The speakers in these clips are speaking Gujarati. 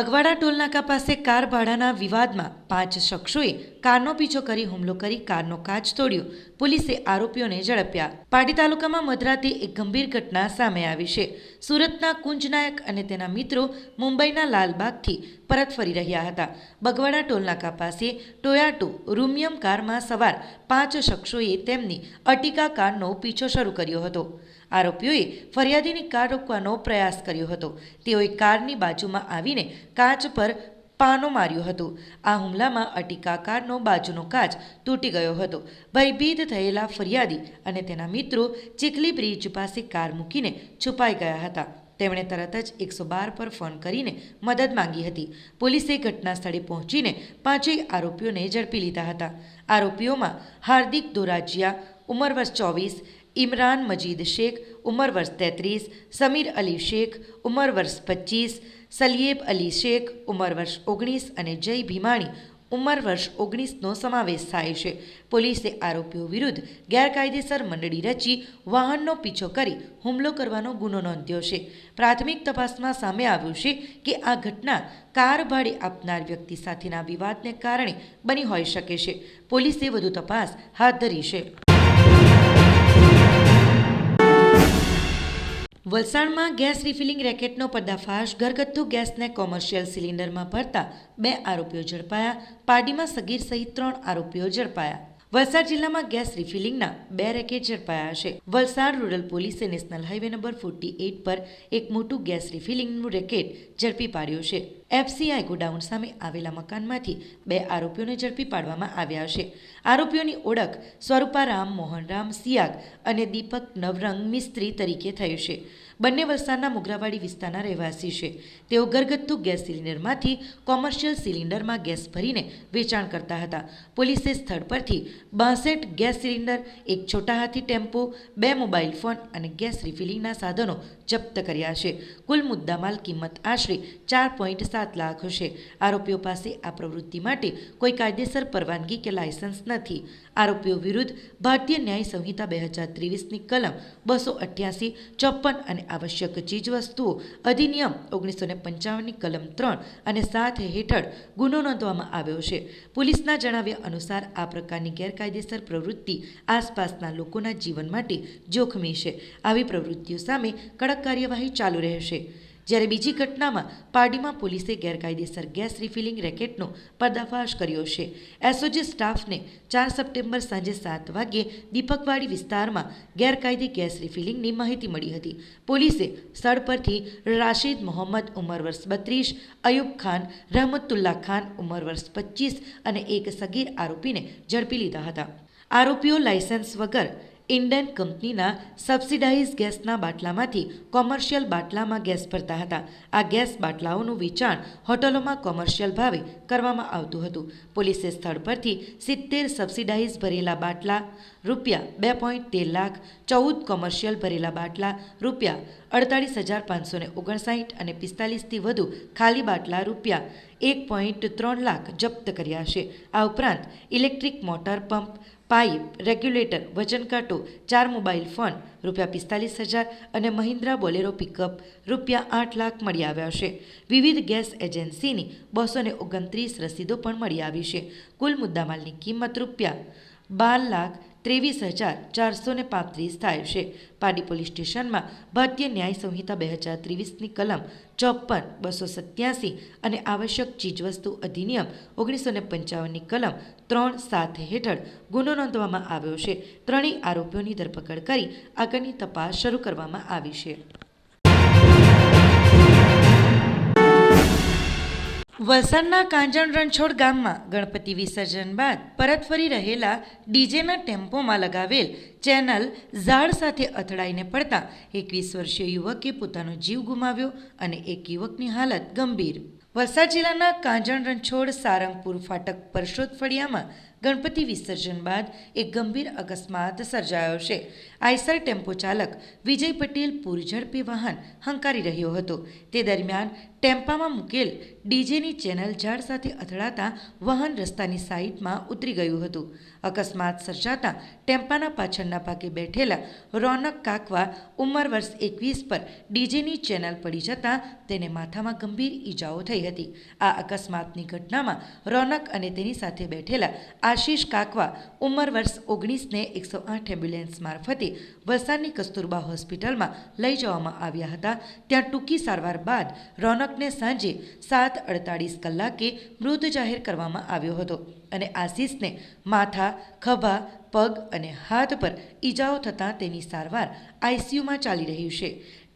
બગવાડા ટોલનાકા પાસે કાર ભાડાના વિવાદમાં પાંચ શખ્સોએ કારનો પીછો કરી હુમલો કરી કારનો કાચ તોડ્યો. પોલીસે આરોપીઓને ઝડપ્યા. પાટી તાલુકામાં મધરાતે એક ગંભીર ઘટના સામે આવી છે. સુરતના કુંજનાયક અને તેના મિત્રો મુંબઈના લાલબાગથી પરત ફરી રહ્યા હતા. બગવાડા ટોલનાકા પાસે ટોયાટો રૂમિયમ કારમાં સવાર પાંચ શખ્સોએ તેમની અટિકા કારનો પીછો શરૂ કર્યો હતો. આરોપીઓએ ફરિયાદીની કાર રોકવાનો પ્રયાસ કર્યો હતો. તેઓએ કારની બાજુમાં આવીને કાચ પર પાનો માર્યું હતું. આ હુમલામાં અટીકા કારનો બાજુનો કાચ તૂટી ગયો હતો. ભયભીત થયેલા ફરિયાદી અને તેના મિત્રો ચીખલી બ્રિજ પાસે કાર મૂકીને છુપાઈ ગયા હતા. તેમણે તરત જ એકસો બાર પર ફોન કરીને મદદ માંગી હતી. પોલીસે ઘટના સ્થળે પહોંચીને પાંચેય આરોપીઓને ઝડપી લીધા હતા. આરોપીઓમાં હાર્દિક દોરાજિયા ઉંમર વર્ષ ચોવીસ ઇમરાન મજીદ શેખ, ઉંમર વર્ષ તેત્રીસ, સમીર અલી શેખ, ઉંમર વર્ષ પચીસ સલિયેબ અલી શેખ, ઉંમર વર્ષ ઓગણીસ અને જય ભીમાણી, ઉંમર વર્ષ ઓગણીસનો સમાવેશ થાય છે. પોલીસે આરોપીઓ વિરુદ્ધ ગેરકાયદેસર મંડળી રચી વાહનનો પીછો કરી હુમલો કરવાનો ગુનો નોંધ્યો છે. પ્રાથમિક તપાસમાં સામે આવ્યું છે કે આ ઘટના કાર ભાડે આપનાર વ્યક્તિ સાથેના વિવાદને કારણે બની હોઈ શકે છે. પોલીસે વધુ તપાસ હાથ ધરી છે. વલસાડમાં ગેસ રિફિલિંગ રેકેટનો પર્દાફાશ ઘરગથ્થુ ગેસને કોમર્શિયલ સિલિન્ડરમાં ભરતા બે આરોપીઓ ઝડપાયા પાડીમાં સગીર સહિત ત્રણ આરોપીઓ ઝડપાયા. વલસાડ જિલ્લામાં ગેસ રિફિલિંગના બે રેકેટ ઝડપાયા છે. વલસાડ રૂરલ પોલીસે national highway number forty eight પર એક મોટું ગેસ રિફિલિંગનું રેકેટ ઝડપી પાડ્યો છે. એફસીઆઈ ગોડાઉન સામે આવેલા મકાનમાંથી બે આરોપીઓને ઝડપી પાડવામાં આવ્યા છે. આરોપીઓની ઓળખ સ્વરૂપા રામ મોહનરામ સિયાગ અને દીપક નવરંગ મિસ્ત્રી તરીકે થયું છે. બંને વલસાડના મુગરાવાડી વિસ્તારના રહેવાસી છે. તેઓ ઘરગથ્થુ ગેસ સિલિન્ડરમાંથી કોમર્શિયલ સિલિન્ડરમાં ગેસ ભરીને વેચાણ કરતા હતા. પોલીસે સ્થળ પરથી બાસઠ ગેસ સિલિન્ડર, એક છોટા હાથી ટેમ્પો, બે મોબાઈલ ફોન અને ગેસ રિફિલિંગના સાધનો જપ્ત કર્યા છે. કુલ મુદ્દામાલ કિંમત આશરે ચાર પોઈન્ટ સાત લાખ હશે. આરોપીઓ પાસે આ પ્રવૃત્તિ માટે કોઈ કાયદેસર પરવાનગી કે લાયસન્સ નથી. આરોપીઓ વિરુદ્ધ ભારતીય ન્યાય સંહિતા બે હજાર ત્રેવીસની કલમ બસો અઠ્યાસી, ચોપન અને આવશ્યક ચીજવસ્તુઓ અધિનિયમ ઓગણીસો ને પંચાવનની કલમ ત્રણ અને સાત હેઠળ ગુનો નોંધવામાં આવ્યો છે. પોલીસના જણાવ્યા અનુસાર આ પ્રકારની ગેરકાયદેસર પ્રવૃત્તિ આસપાસના લોકોના જીવન માટે જોખમી છે. આવી પ્રવૃત્તિઓ સામે કડક કાર્યવાહી ચાલુ રહેશે. જ્યારે બીજી ઘટનામાં પારડીમાં પોલીસે ગેરકાયદેસર ગેસ રિફિલિંગ રેકેટનો પર્દાફાશ કર્યો છે. એસઓજી સ્ટાફને ચાર સપ્ટેમ્બર સાંજે સાત વાગ્યે દીપકવાડી વિસ્તારમાં ગેરકાયદે ગેસ રિફિલિંગની માહિતી મળી હતી. પોલીસે સ્થળ પરથી રાશિદ મોહમ્મદ ઉંમર વર્ષ બત્રીસ, અયુબ ખાન, રહમતુલ્લા ખાન ઉંમર વર્ષ પચીસ અને એક સગીર આરોપીને ઝડપી લીધા હતા. આરોપીઓ લાયસન્સ વગર ઇન્ડેન કંપનીના સબસિડાઇઝ ગેસના બાટલામાંથી કોમર્શિયલ બાટલામાં ગેસ ભરતા હતા. આ ગેસ બાટલાઓનું વેચાણ હોટલોમાં કોમર્શિયલ ભાવે કરવામાં આવતું હતું. પોલીસે સ્થળ પરથી સિત્તેર સબસિડાઇઝ ભરેલા બાટલા, રૂપિયા બે પોઈન્ટ તેર લાખ, ચૌદ કોમર્શિયલ ભરેલા બાટલા, રૂપિયા અડતાળીસ હજાર પાંચસો ને ઓગણસાઠ અને પિસ્તાલીસથી વધુ ખાલી બાટલા, રૂપિયા એક પોઈન્ટ ત્રણ લાખ જપ્ત કર્યા છે. આ ઉપરાંત electric motor pump pipe, regulator, વજન કાંટો, ચાર મોબાઈલ ફોન, રૂપિયા પિસ્તાલીસ હજાર અને મહિન્દ્રા બોલેરો પિકઅપ રૂપિયા આઠ લાખ મળી આવ્યા છે. વિવિધ ગેસ એજન્સીની બસો ઓગણત્રીસ રસીદો પણ મળી આવી છે. કુલ મુદ્દામાલની કિંમત રૂપિયા બાર લાખ ત્રેવીસ હજાર ચારસો ને પાંત્રીસ થાય છે. પાડી પોલીસ સ્ટેશનમાં ભારતીય ન્યાય સંહિતા બે હજાર ત્રેવીસની કલમ ચોપન બસો સત્યાસી અને આવશ્યક ચીજવસ્તુ અધિનિયમ ઓગણીસો ને પંચાવનની કલમ ત્રણ સાત હેઠળ ગુનો નોંધવામાં આવ્યો છે. ત્રણેય આરોપીઓની ધરપકડ કરી આગળની તપાસ શરૂ કરવામાં આવી છે. વલસાડના કાંજણ રણછોડ ગામમાં ગણપતિ વિસર્જન બાદ પરત ફરી રહેલા ડીજેના ટેમ્પોમાં લગાવેલ ચેનલ ઝાડ સાથે અથડાઈને પડતા એકવીસ વર્ષીય યુવકે પોતાનો જીવ ગુમાવ્યો અને એક યુવકની હાલત ગંભીર. વલસાડ જિલ્લાના કાંજણ રણછોડ સારંગપુર ફાટક પરશોદ ફળિયામાં ગણપતિ વિસર્જન બાદ એક ગંભીર અકસ્માત સર્જાયો છે. આઈસર ટેમ્પો ચાલક વિજય પટેલ પૂર ઝડપે વાહન હંકારી રહ્યો હતો. તે દરમિયાન ટેમ્પામાં મૂકેલ ડીજેની ચેનલ ઝાડ સાથે અથડાતા વાહન રસ્તાની સાઈડમાં ઉતરી ગયું હતું. અકસ્માત સર્જાતા ટેમ્પાના પાછળના ભાગે બેઠેલા રોનક કાકવા ઉંમર વર્ષ એકવીસ પર ડીજેની ચેનલ પડી જતાં તેને માથામાં ગંભીર ઈજાઓ થઈ હતી. આ અકસ્માતની ઘટનામાં રોનક અને તેની સાથે બેઠેલા આશીષ કાકવા ઉંમર વર્ષ ઓગણીસને એકસો આઠ એમ્બ્યુલન્સ મારફતે વલસાડની કસ્તુરબા હોસ્પિટલમાં લઈ જવામાં આવ્યા હતા. ત્યાં ટૂંકી સારવાર બાદ રોનકને સાંજે સાત અડતાળીસ કલાકે મૃત જાહેર કરવામાં આવ્યો હતો અને આશીષને માથા, ખભા, પગ અને હાથ પર ઈજાઓ થતાં તેની સારવાર આઈસીયુમાં ચાલી રહી છે.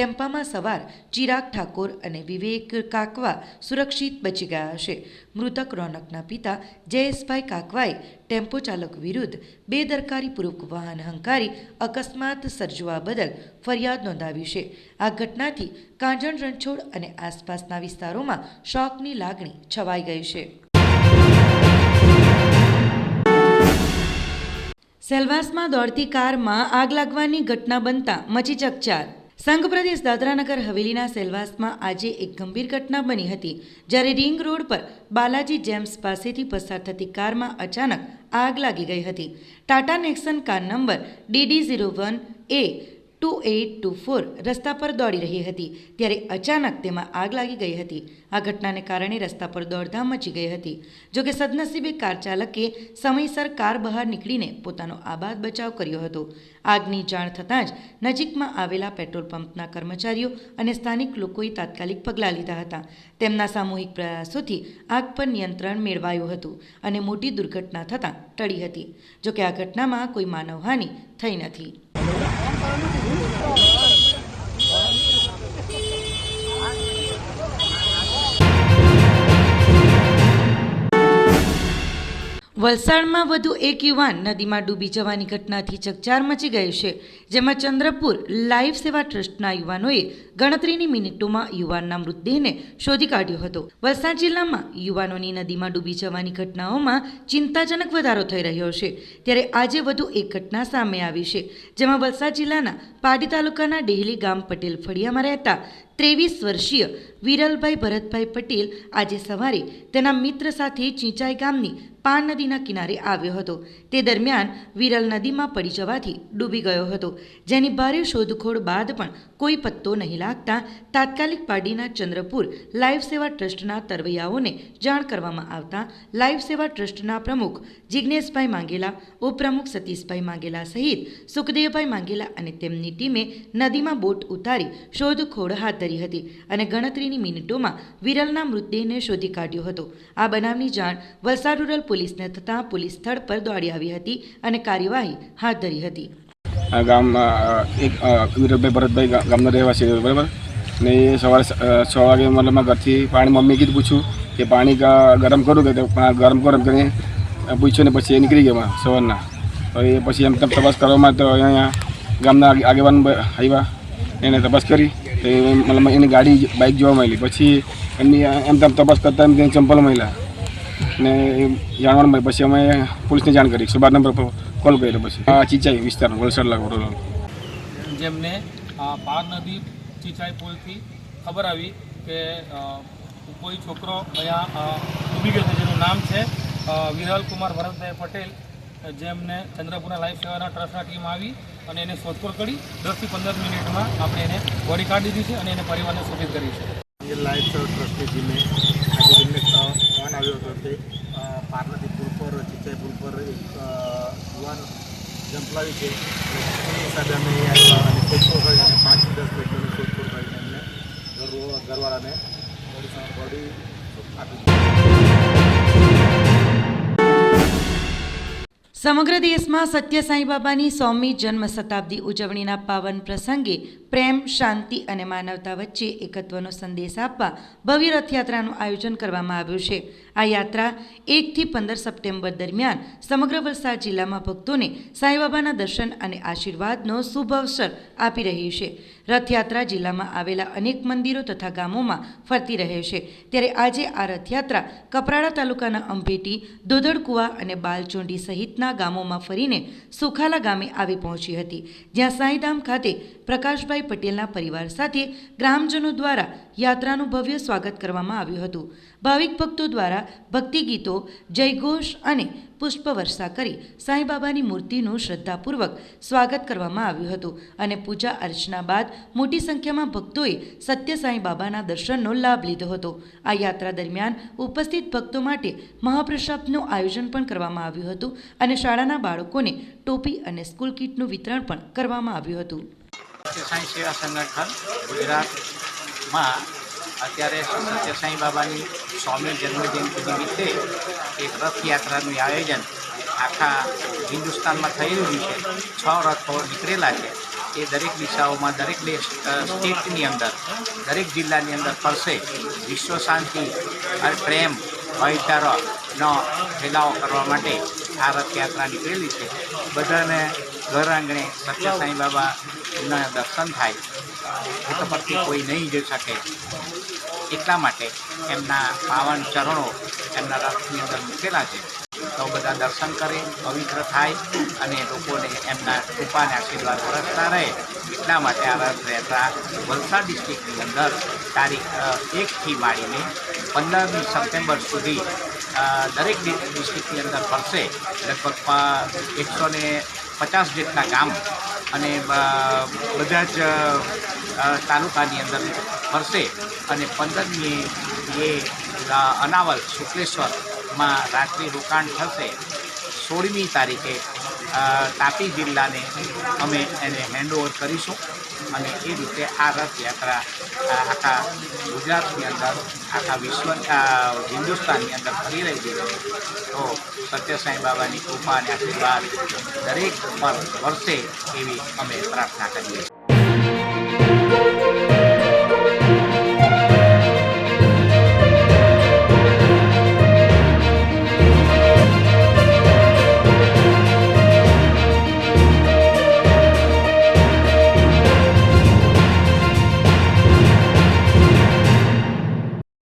ટેમ્પામાં સવાર ચિરાગ ઠાકોર અને વિવેક કાકવા સુરક્ષિત બચી ગયા છે મૃતક રોનકના પિતા જયેશભાઈ કાકવાએ ટેમ્પો ચાલક વિરુદ્ધ બેદરકારીપૂર્વક વાહન હંકારી અકસ્માત સર્જવા બદલ ફરિયાદ નોંધાવી છે. આ ઘટનાથી કાંજણ રણછોડ અને આસપાસના વિસ્તારોમાં શોકની લાગણી છવાઈ ગઈ છે. સેલવાસમાં દોડતી કારમાં આગ લાગવાની ઘટના બનતા મચી ચકચાર. સંઘ પ્રદેશ દાદરાનગર હવેલીના સેલવાસમાં આજે એક ગંભીર ઘટના બની હતી, જ્યારે રિંગ રોડ પર બાલાજી જેમ્સ પાસેથી પસાર થતી કારમાં અચાનક આગ લાગી ગઈ હતી. Tata Nexon car number DD zero one A two eight two four રસ્તા પર દોડી રહી હતી. ત્યારે અચાનક તેમાં આગ લાગી ગઈ હતી. આ ઘટનાને કારણે રસ્તા પર દોડધામ મચી ગઈ હતી. જોકે સદનસીબે કાર ચાલકે સમયસર કાર બહાર નીકળીને પોતાનો આબાદ બચાવ કર્યો હતો. આગની જાણ થતાં જ નજીકમાં આવેલા પેટ્રોલ પંપના કર્મચારીઓ અને સ્થાનિક લોકોએ તાત્કાલિક પગલાં લીધા હતા. તેમના સામૂહિક પ્રયાસોથી આગ પર નિયંત્રણ મેળવાયું હતું અને મોટી દુર્ઘટના થતાં ટળી હતી. જોકે આ ઘટનામાં કોઈ માનવહાનિ થઈ નથી. falando de rio, વલસાડમાં વધુ એક યુવાન નદીમાં ડૂબી જવાની ઘટનાથી ચકચાર મચી ગઈ છે, જેમાં ચંદ્રપુર લાઈફ સેવા ટ્રસ્ટના યુવાનોએ ગણતરીની મિનિટોમાં યુવાનના મૃતદેહને શોધી કાઢ્યો હતો. વલસાડ જિલ્લામાં યુવાનોની નદીમાં ડૂબી જવાની ઘટનાઓમાં ચિંતાજનક વધારો થઈ રહ્યો છે, ત્યારે આજે વધુ એક ઘટના સામે આવી છે, જેમાં વલસાડ જિલ્લાના પાડી તાલુકાના ડેહલી ગામ પટેલ ફળિયામાં રહેતા ત્રેવીસ વર્ષીય વિરલભાઈ ભરતભાઈ પટેલ આજે સવારે તેના મિત્ર સાથે ચીંચાઈ ગામની પાન નદીના કિનારે આવ્યો હતો. તે દરમિયાન વિરલ નદીમાં પડી જવાથી ડૂબી ગયો હતો. જેની ભારે શોધખોળ બાદ પણ કોઈ પત્તો નહીં લાગતા તાત્કાલિક પાડીના ચંદ્રપુર લાઈફ સેવા ટ્રસ્ટના તરવૈયાઓને જાણ કરવામાં આવતા લાઈફ સેવા ટ્રસ્ટના પ્રમુખ જિજ્ઞેશભાઈ માંગેલા, ઉપપ્રમુખ સતીશભાઈ માંગેલા સહિત સુખદેવભાઈ માંગેલા અને તેમની ટીમે નદીમાં બોટ ઉતારી શોધખોળ હાથ ધરી હતી અને ગણતરીની મિનિટોમાં વિરલના મૃતદેહને શોધી કાઢ્યો હતો. આ બનાવની જાણ વલસાડ રૂરલ પોલીસને થતાં પોલીસ સ્થળ પર દોડી આવી હતી અને કાર્યવાહી હાથ ધરી હતી. આ ગામ એક વિરલભાઈ ભરતભાઈ ગામના રહેવાસી બરાબર? ને એ સવારે છ વાગે મતલબ ઘરથી પાણી મમ્મી કીધું પૂછ્યું કે પાણી ગરમ કરું કે ગરમ ગરમ કરીને પૂછ્યું ને પછી એ નીકળી ગયા સવારના. તો એ પછી એમ તપાસ કરવામાં તો અહીંયા ગામના આગે- આગેવાન આવ્યા. એને તપાસ કરી. તો મતલબ એની ગાડી બાઇક જોવા મળી. પછી એમની એમ તેમ તપાસ કરતાં એમ તેની ચંપલ મળ્યા. ને એ મળી મળ્યું. પછી અમે પોલીસને જાણ કરી. એકસો નંબર પર કોલ કર્યો પછી. આ ચીચાઈ વિસ્તાર વલસાડ લાગુ જેમને પાર નદી ચીચાઈ પુલથી ખબર આવી કે કોઈ છોકરો અહીંયા ડૂબી ગયો છે, જેનું નામ છે વિરલ કુમાર ભરતભાઈ પટેલ, જેમને ચંદ્રપુરના લાઈફ સેવાના ટ્રસ્ટના ટીમ આવી અને એને શોધખોળ કરી દસથી પંદર મિનિટમાં આપણે એને બોડી કાઢી દીધી છે અને એને પરિવારને સૂચિત કરી છે. લાઈફ ટ્રસ્ટની ટીમે આજે તેમને આવ્યો હતો પાર્વતી પુલ પર ચિચાઈ એક યુવાન જંપલાવી છે. એ હિસાબે અમે સમગ્ર દેશમાં સત્ય સાંઈબાબાની સોમી જન્મ શતાબ્દી ઉજવણીના પાવન પ્રસંગે પ્રેમ, શાંતિ અને માનવતા વચ્ચે એકત્વનો સંદેશ આપવા ભવ્ય રથયાત્રાનું આયોજન કરવામાં આવ્યું છે. આ યાત્રા એકથી પંદર સપ્ટેમ્બર દરમિયાન સમગ્ર વલસાડ જિલ્લામાં ભક્તોને સાંઈબાબાના દર્શન અને આશીર્વાદનો શુભ અવસર આપી રહી છે. રથયાત્રા જિલ્લામાં આવેલા અનેક મંદિરો તથા ગામોમાં ફરતી રહે છે. ત્યારે આજે આ રથયાત્રા કપરાડા તાલુકાના અંભેટી, દોદડકુવા અને બાલચોંડી સહિતના ગામોમાં ફરીને સુખાલા ગામે આવી પહોંચી હતી. જ્યાં સાંઈધામ ખાતે પ્રકાશભાઈ પટેલના પરિવાર સાથે ગ્રામજનો દ્વારા યાત્રાનું ભવ્ય સ્વાગત કરવામાં આવ્યું હતું. ભાવિક ભક્તો દ્વારા ભક્તિ ગીતો જયઘોષ અને પુષ્પવર્ષા કરી સાંઈબાબાની મૂર્તિનું શ્રદ્ધાપૂર્વક સ્વાગત કરવામાં આવ્યું હતું અને પૂજા અર્ચના બાદ મોટી સંખ્યામાં ભક્તોએ સત્ય સાંઈબાબાના દર્શનનો લાભ લીધો હતો. આ યાત્રા દરમિયાન ઉપસ્થિત ભક્તો માટે મહાપ્રસાદનું આયોજન પણ કરવામાં આવ્યું હતું અને શાળાના બાળકોને ટોપી અને સ્કૂલ કીટનું વિતરણ પણ કરવામાં આવ્યું હતું. સાંઈ સેવા સંગઠન ગુજરાતમાં અત્યારે સત્ય સાંઈ બાબાની સ્વામી જન્મજયંતિ નિમિત્તે એક રથયાત્રાનું આયોજન આખા હિન્દુસ્તાનમાં રહ્યું છે. છ રથો નીકળેલા છે. એ દરેક દિશાઓમાં દરેક દેશ સ્ટેટની અંદર, દરેક જિલ્લાની અંદર ફરશે. વિશ્વ શાંતિ અને પ્રેમ ભાઈચારાનો ફેલાવો કરવા માટે આ રથયાત્રા નીકળેલી છે. બધાને ઘર આંગણે સત્ય સાંઈ બાબાના દર્શન થાય. ભૂત પરથી કોઈ નહીં જઈ શકે. એટલા માટે એમના પાવન ચરણો એમના રથની અંદર મૂકેલા છે. તો બધા દર્શન કરે, પવિત્ર થાય અને લોકોને એમના કૃપાને આશીર્વાદ વરસતા રહે. એટલા માટે આ રથયાત્રા વલસાડ ડિસ્ટ્રિક્ટની અંદર તારીખ એકથી માંડીને પંદરમી સપ્ટેમ્બર સુધી દરેક ડિસ્ટ્રિક્ટની અંદર ફરશે. લગભગ એકસો ને પચાસ જેટલા ગામ અને બધા જ તાલુકાની અંદર ફરશે અને પંદરમી એ અનાવલ શુક્લેશ્વરમાં રાત્રિ રોકાણ થશે. સોળમી તારીખે તાપી જિલ્લાને અમે એને હેન્ડઓવર કરીશું અને એ રીતે આ રથયાત્રા આખા ગુજરાતની અંદર, આખા વિશ્વ હિન્દુસ્તાનની અંદર ફરી રહી છે. તો સત્ય સાંઈ બાબાની કૃપા અને આશીર્વાદ દરેક પર વરસે એવી અમે પ્રાર્થના કરીએ છીએ.